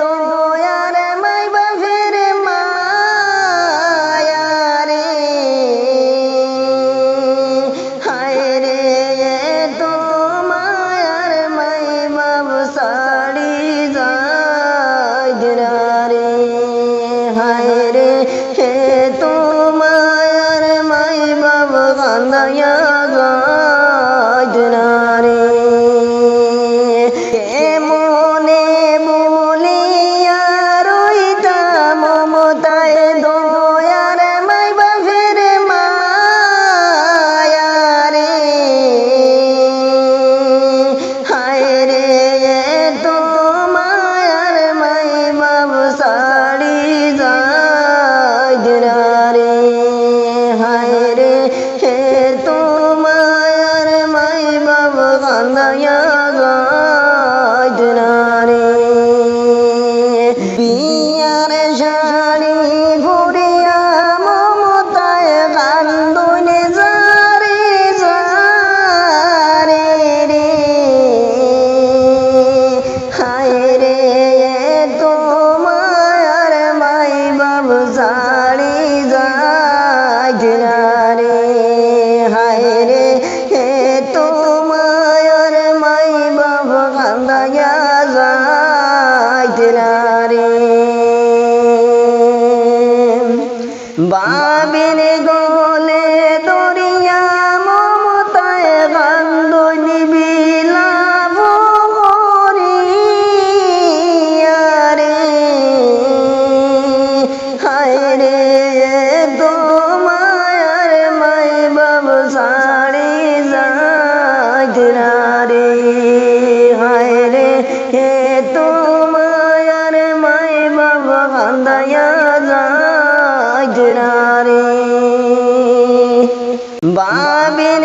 দয়ার মাই বাপের মায়ারে। হায় রে তো মায়ার মাই বাপ সাড়ি যাগরা রে হায় রে হে তো মায়ার মাই বাপ বাজনারে হায় রে হে তোমার মাই বাবা কান্দাইয়া যাইতনারে বাবিনে গলে তোর দেখে তোমার মায় বাবা কান্দায়া যায় রে? বাবির